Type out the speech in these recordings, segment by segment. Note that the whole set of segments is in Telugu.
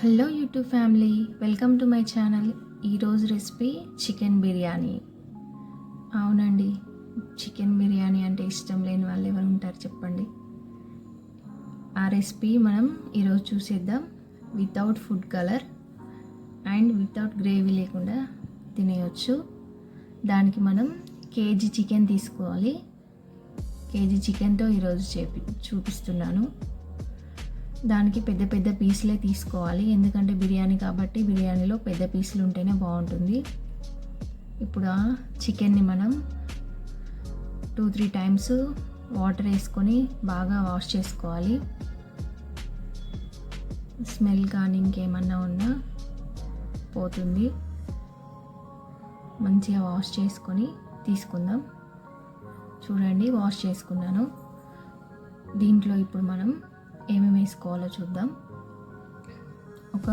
Hello YouTube family welcome to my channel. ఈరోజు రెసిపీ చికెన్ బిర్యానీ. అవునండి చికెన్ బిర్యానీ అంటే ఇష్టం లేని వాళ్ళు ఎవరు ఉంటారు చెప్పండి. ఆ రెసిపీ మనం ఈరోజు చూసేద్దాం. Without food colour and without gravy లేకుండా తినేయచ్చు. దానికి మనం కేజీ చికెన్ తీసుకోవాలి. కేజీ చికెన్తో ఈరోజు చేపి చూపిస్తున్నాను. దానికి పెద్ద పెద్ద పీసులే తీసుకోవాలి. ఎందుకంటే బిర్యానీ కాబట్టి బిర్యానీలో పెద్ద పీసులు ఉంటేనే బాగుంటుంది. ఇప్పుడు ఆ చికెన్ని మనం టూ త్రీ టైమ్స్ వాటర్ వేసుకొని బాగా వాష్ చేసుకోవాలి. స్మెల్ కానీ ఇంకేమన్నా ఉన్నా పోతుంది. మంచిగా వాష్ చేసుకొని తీసుకుందాం. చూడండి వాష్ చేసుకున్నాను. దీంట్లో ఇప్పుడు మనం ఏమేమి వేసుకోవాలో చూద్దాం. ఒక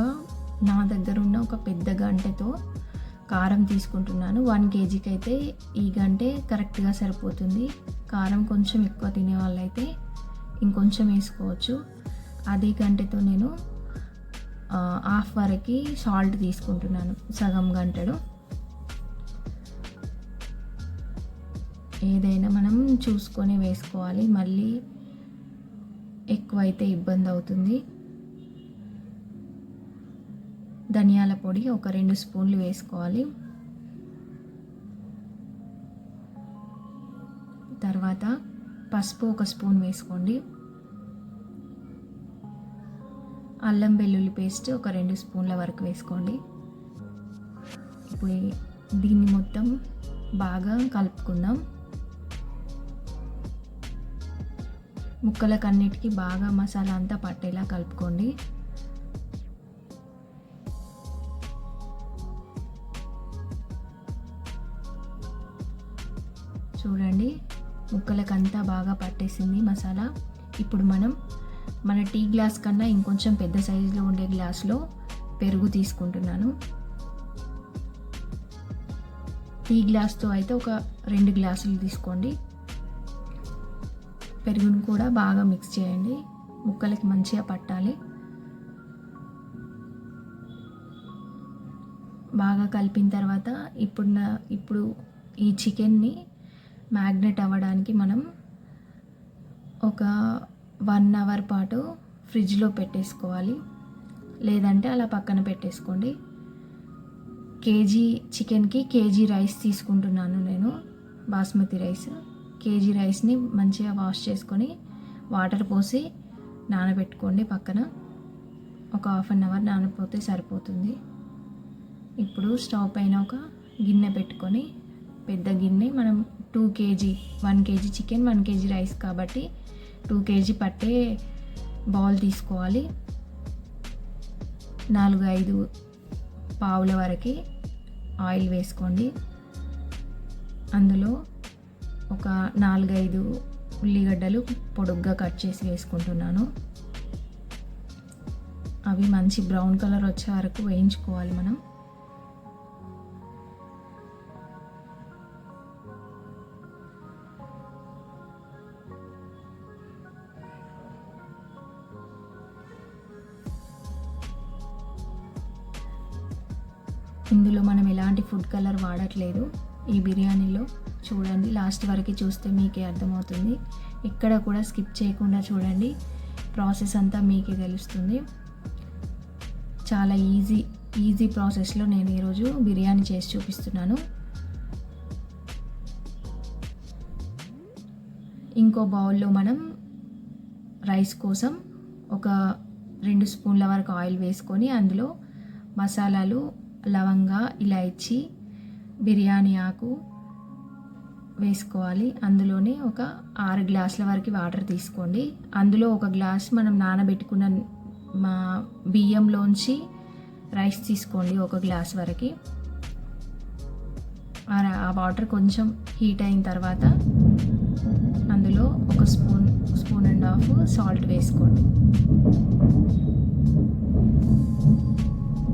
నా దగ్గర ఉన్న ఒక పెద్ద గంటెతో కారం తీసుకుంటున్నాను. వన్ కేజీకి అయితే ఈ గంటే కరెక్ట్గా సరిపోతుంది. కారం కొంచెం ఎక్కువ తినే వాళ్ళైతే ఇంకొంచెం వేసుకోవచ్చు. అదే గంటెతో నేను హాఫ్ వరకు సాల్ట్ తీసుకుంటున్నాను. సగం గంటడు ఏదైనా మనం చూసుకొని వేసుకోవాలి. మళ్ళీ ఎక్కువైతే ఇబ్బంది అవుతుంది ధనియాల పొడి ఒక రెండు స్పూన్లు వేసుకోవాలి. తర్వాత పసుపు ఒక స్పూన్ వేసుకోండి. అల్లం వెల్లుల్లి పేస్ట్ ఒక రెండు స్పూన్ల వరకు వేసుకోండి. ఇప్పుడు దీన్ని మొత్తం బాగా కలుపుకుందాం. ముక్కలకు అన్నిటికీ బాగా మసాలా అంతా పట్టేలా కలుపుకోండి. చూడండి ముక్కలకంతా బాగా పట్టేసింది మసాలా. ఇప్పుడు మనం మన టీ గ్లాస్ కన్నా ఇంకొంచెం పెద్ద సైజులో ఉండే గ్లాస్లో పెరుగు తీసుకుంటున్నాను. టీ గ్లాస్తో అయితే ఒక రెండు గ్లాసులు తీసుకోండి. పెరుగును కూడా బాగా మిక్స్ చేయండి. ముక్కలకి మంచిగా పట్టాలి. బాగా కలిపిన తర్వాత ఇప్పుడు ఇప్పుడు ఈ చికెన్ని మ్యాగ్నెట్ అవ్వడానికి మనం ఒక వన్ అవర్ పాటు ఫ్రిడ్జ్లో పెట్టేసుకోవాలి. లేదంటే అలా పక్కన పెట్టేసుకోండి. కేజీ చికెన్కి కేజీ రైస్ తీసుకుంటున్నాను నేను బాస్మతి రైస్. కేజీ రైస్ని మంచిగా వాష్ చేసుకొని వాటర్ పోసి నానబెట్టుకోండి పక్కన. ఒక హాఫ్ అన్ అవర్ నానపోతే సరిపోతుంది. ఇప్పుడు స్టవ్ పైన ఒక గిన్నె పెట్టుకొని పెద్ద గిన్నె మనం two KG one KG chicken one KG rice కాబట్టి టూ కేజీ పట్టే బౌల్ తీసుకోవాలి. నాలుగు ఐదు పావుల వరకు ఆయిల్ వేసుకోండి. అందులో ఒక నాలుగైదు ఉల్లిగడ్డలు పొడుగ్గా కట్ చేసి వేసుకుంటున్నాను. అవి మంచి బ్రౌన్ కలర్ వచ్చే వరకు వేయించుకోవాలి మనం. ఇందులో మనం ఎలాంటి ఫుడ్ కలర్ వాడట్లేదు ఈ బిర్యానీలో. చూడండి లాస్ట్ వరకు చూస్తే మీకే అర్థమవుతుంది. ఎక్కడ కూడా స్కిప్ చేయకుండా చూడండి. ప్రాసెస్ అంతా మీకే తెలుస్తుంది. చాలా ఈజీ ఈజీ ప్రాసెస్లో నేను ఈరోజు బిర్యానీ చేసి చూపిస్తున్నాను. ఇంకో బౌల్లో మనం రైస్ కోసం ఒక రెండు స్పూన్ల వరకు ఆయిల్ వేసుకొని అందులో మసాలాలు లవంగా ఇలైచి బిర్యానీ ఆకు వేసుకోవాలి. అందులోనే ఒక ఆరు గ్లాసుల వరకు వాటర్ తీసుకోండి. అందులో ఒక గ్లాస్ మనం నానబెట్టుకున్న మా బియ్యంలోంచి రైస్ తీసుకోండి ఒక గ్లాస్ వరకు. ఆ వాటర్ కొంచెం హీట్ అయిన తర్వాత అందులో ఒక spoon spoon and half salt వేసుకోండి.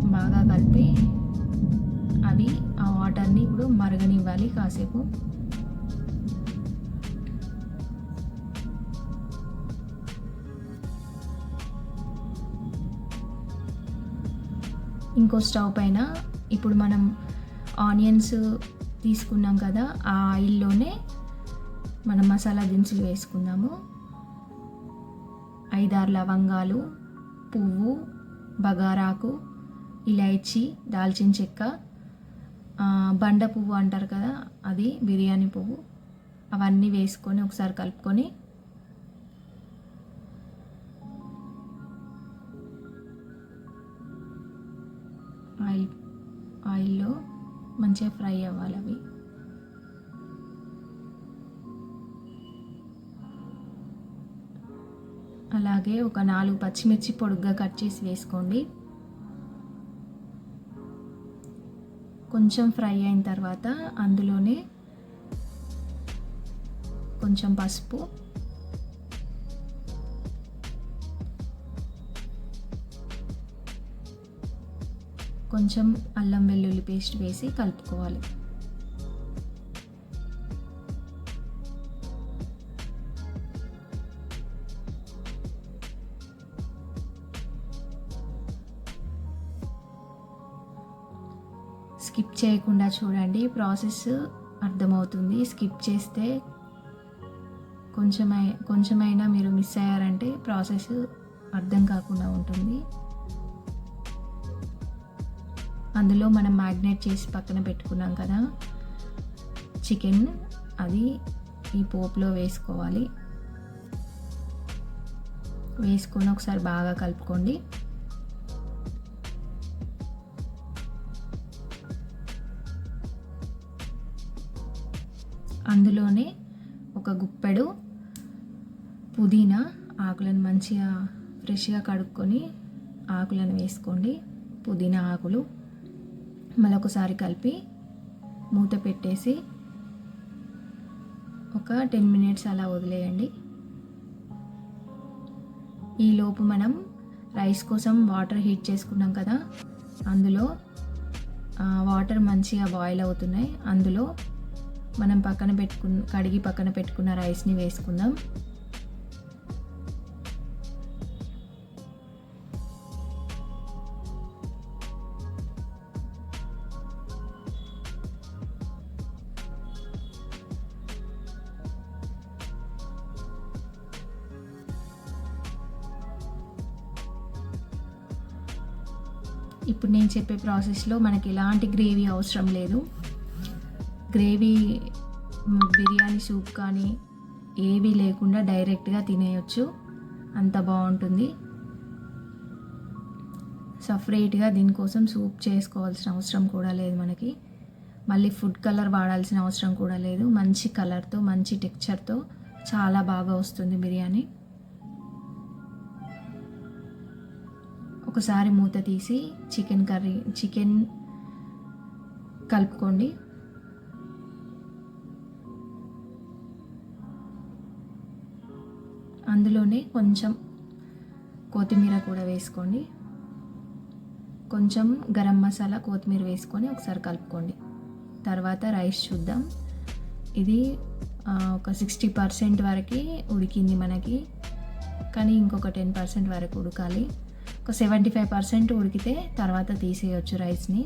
బాగా కలిపి అవి ఆ వాటర్ని ఇప్పుడు మరగనివ్వాలి కాసేపు. ఇంకో స్టవ్ పైన ఇప్పుడు మనం ఆనియన్స్ తీసుకున్నాం కదా ఆ ఆయిల్లోనే మనం మసాలా దినుసులు వేసుకుందాము. ఐదారు లవంగాలు పువ్వు బగారాకు ఇలైచి దాల్చిన చెక్క బండ పువ్వు అంటారు కదా అది బిర్యానీ పువ్వు. అవన్నీ వేసుకొని ఒకసారి కలుపుకొని ఆయిల్ ఆయిల్లో మంచిగా ఫ్రై అవ్వాలి అవి. అలాగే ఒక నాలుగు పచ్చిమిర్చి పొడుగ్గా కట్ చేసి వేసుకోండి. కొంచెం ఫ్రై అయిన తర్వాత అందులోనే కొంచెం పసుపు కొంచెం అల్లం వెల్లుల్లి పేస్ట్ వేసి కలుపుకోవాలి. స్కిప్ చేయకుండా చూడండి ప్రాసెస్ అర్థమవుతుంది. స్కిప్ చేస్తే కొంచెమై కొంచెమైనా మీరు మిస్ అయ్యారంటే ప్రాసెస్ అర్థం కాకుండా ఉంటుంది. అందులో మనం మ్యాగ్నేట్ చేసి పక్కన పెట్టుకున్నాం కదా. చికెన్ అది ఈ పోపులో వేసుకోవాలి. వేసుకొని ఒకసారి బాగా కలుపుకోండి. అందులోనే ఒక గుప్పెడు పుదీనా ఆకులను మంచిగా ఫ్రెష్గా కడుక్కొని ఆకులను వేసుకోండి. పుదీనా ఆకులు. మళ్ళొకసారి కలిపి మూత పెట్టేసి ఒక టెన్ మినిట్స్ అలా వదిలేయండి. ఈలోపు మనం రైస్ కోసం వాటర్ హీట్ చేసుకున్నాం కదా అందులో వాటర్ మంచిగా బాయిల్ అవుతున్నాయి. అందులో మనం పక్కన పెట్టుకున్న కడిగి పక్కన పెట్టుకున్న రైస్ని వేసుకుందాం. చెప్పే ప్రాసెస్లో మనకి ఎలాంటి గ్రేవీ అవసరం లేదు. గ్రేవీ బిర్యానీ సూప్ కానీ ఏవి లేకుండా డైరెక్ట్గా తినేయచ్చు. అంత బాగుంటుంది. సపరేట్గా దీనికోసం సూప్ చేసుకోవాల్సిన అవసరం కూడా లేదు మనకి. మళ్ళీ ఫుడ్ కలర్ వాడాల్సిన అవసరం కూడా లేదు. మంచి కలర్తో మంచి టెక్చర్తో చాలా బాగా వస్తుంది బిర్యానీ. ఒకసారి మూత తీసి చికెన్ కర్రీ చికెన్ కలుపుకోండి. అందులోనే కొంచెం కొత్తిమీర కూడా వేసుకోండి. కొంచెం గరం మసాలా కొత్తిమీర వేసుకొని ఒకసారి కలుపుకోండి. తర్వాత రైస్ చూద్దాం. ఇది ఒక సిక్స్టీ పర్సెంట్ వరకు ఉడికింది మనకి. కానీ ఇంకొక టెన్ పర్సెంట్ వరకు ఉడకాలి. ఒక సెవెంటీ ఫైవ్ పర్సెంట్ ఉడికితే తర్వాత తీసేయొచ్చు రైస్ని.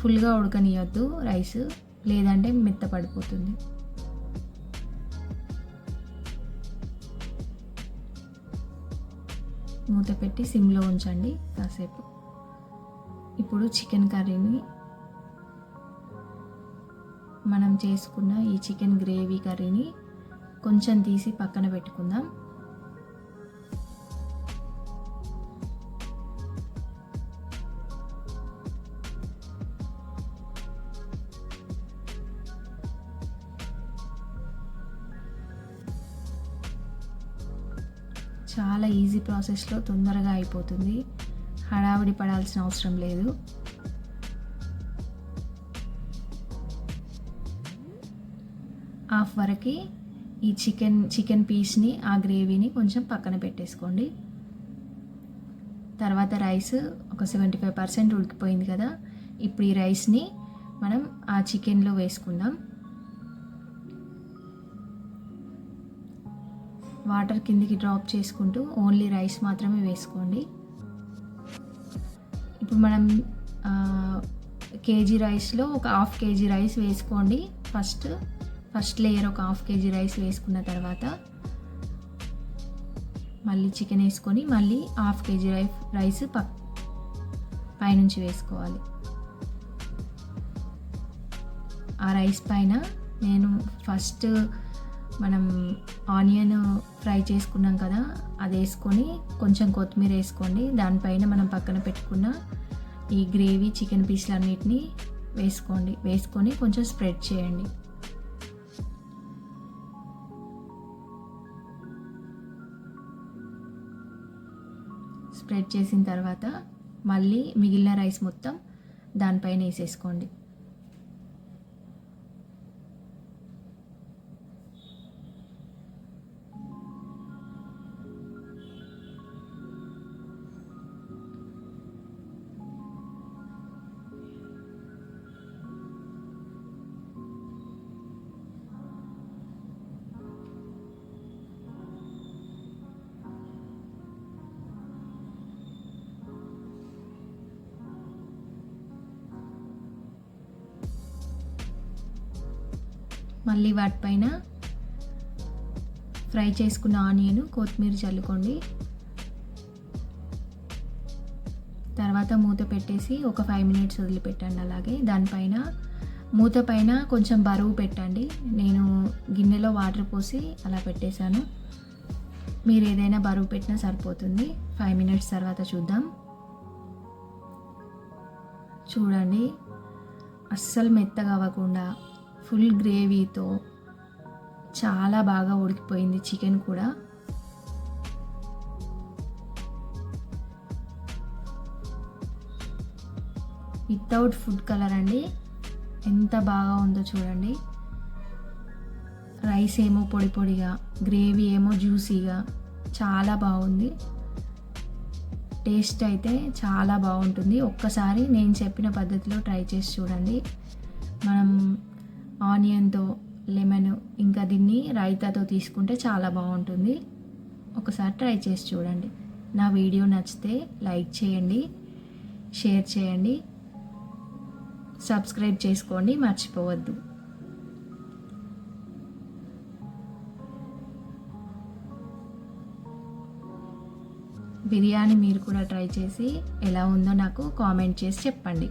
ఫుల్గా ఉడకనియొద్దు రైస్ లేదంటే మెత్తపడిపోతుంది మూత పెట్టి సిమ్లో ఉంచండి కాసేపు. ఇప్పుడు చికెన్ కర్రీని మనం చేసుకున్న ఈ చికెన్ గ్రేవీ కర్రీని కొంచెం తీసి పక్కన పెట్టుకుందాం. చాలా ఈజీ ప్రాసెస్లో తొందరగా అయిపోతుంది. హడావిడి పడాల్సిన అవసరం లేదు. హాఫ్ వరకు ఈ చికెన్ చికెన్ పీస్ని ఆ గ్రేవీని కొంచెం పక్కన పెట్టేసుకోండి. తర్వాత రైస్ ఒక సెవెంటీ ఫైవ్ పర్సెంట్ ఉడికిపోయింది కదా. ఇప్పుడు ఈ రైస్ని మనం ఆ చికెన్లో వేసుకుందాం. వాటర్ కిందికి డ్రాప్ చేసుకుంటూ ఓన్లీ రైస్ మాత్రమే వేసుకోండి. ఇప్పుడు మనం కేజీ రైస్లో ఒక హాఫ్ కేజీ రైస్ వేసుకోండి. ఫస్ట్ ఫస్ట్ లేయర్ ఒక హాఫ్ కేజీ రైస్ వేసుకున్న తర్వాత మళ్ళీ చికెన్ వేసుకొని మళ్ళీ హాఫ్ కేజీ రైస్ రైస్ పక్ పైనుంచి వేసుకోవాలి. ఆ రైస్ పైన నేను ఫస్ట్ మనం ఆనియన్ ఫ్రై చేసుకున్నాం కదా అది వేసుకొని కొంచెం కొత్తిమీర వేసుకోండి. దానిపైన మనం పక్కన పెట్టుకున్న ఈ గ్రేవీ చికెన్ పీసులు అన్నిటిని వేసుకోండి. వేసుకొని కొంచెం స్ప్రెడ్ చేయండి. స్ప్రెడ్ చేసిన తర్వాత మళ్ళీ మిగిలిన రైస్ మొత్తం దానిపైన వేసేసుకోండి. మళ్ళీ వాటిపైన ఫ్రై చేసుకున్న ఆనియన్ కొత్తిమీర చల్లుకోండి. తర్వాత మూత పెట్టేసి ఒక ఫైవ్ మినిట్స్ వదిలిపెట్టండి అలాగే. దానిపైన మూత పైన కొంచెం బరువు పెట్టండి. నేను గిన్నెలో వాటర్ పోసి అలా పెట్టేశాను. మీరు ఏదైనా బరువు పెట్టినా సరిపోతుంది. ఫైవ్ మినిట్స్ తర్వాత చూద్దాం. చూడండి. అస్సలు మెత్తగా అవ్వకుండా ఫుల్ గ్రేవీతో చాలా బాగా ఉడికిపోయింది చికెన్ కూడా. వితౌట్ ఫుడ్ కలర్ అండి. ఎంత బాగా ఉందో చూడండి. రైస్ ఏమో పొడి పొడిగా గ్రేవీ ఏమో జ్యూసీగా చాలా బాగుంది. టేస్ట్ అయితే చాలా బాగుంటుంది. ఒక్కసారి నేను చెప్పిన పద్ధతిలో ట్రై చేసి చూడండి. మనం ఆనియన్తో లెమన్ ఇంకా దీన్ని రైతాతో తీసుకుంటే చాలా బాగుంటుంది. ఒకసారి ట్రై చేసి చూడండి. నా వీడియో నచ్చితే లైక్ చేయండి షేర్ చేయండి సబ్స్క్రైబ్ చేసుకోండి మర్చిపోవద్దు. బిర్యానీ మీరు కూడా ట్రై చేసి ఎలా ఉందో నాకు కామెంట్ చేసి చెప్పండి.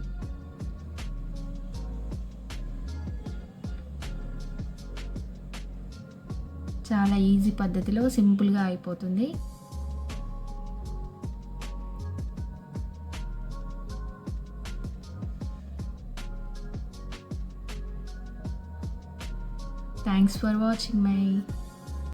చాలా ఈజీ పద్ధతిలో సింపుల్గా అయిపోతుంది. Thanks for watching my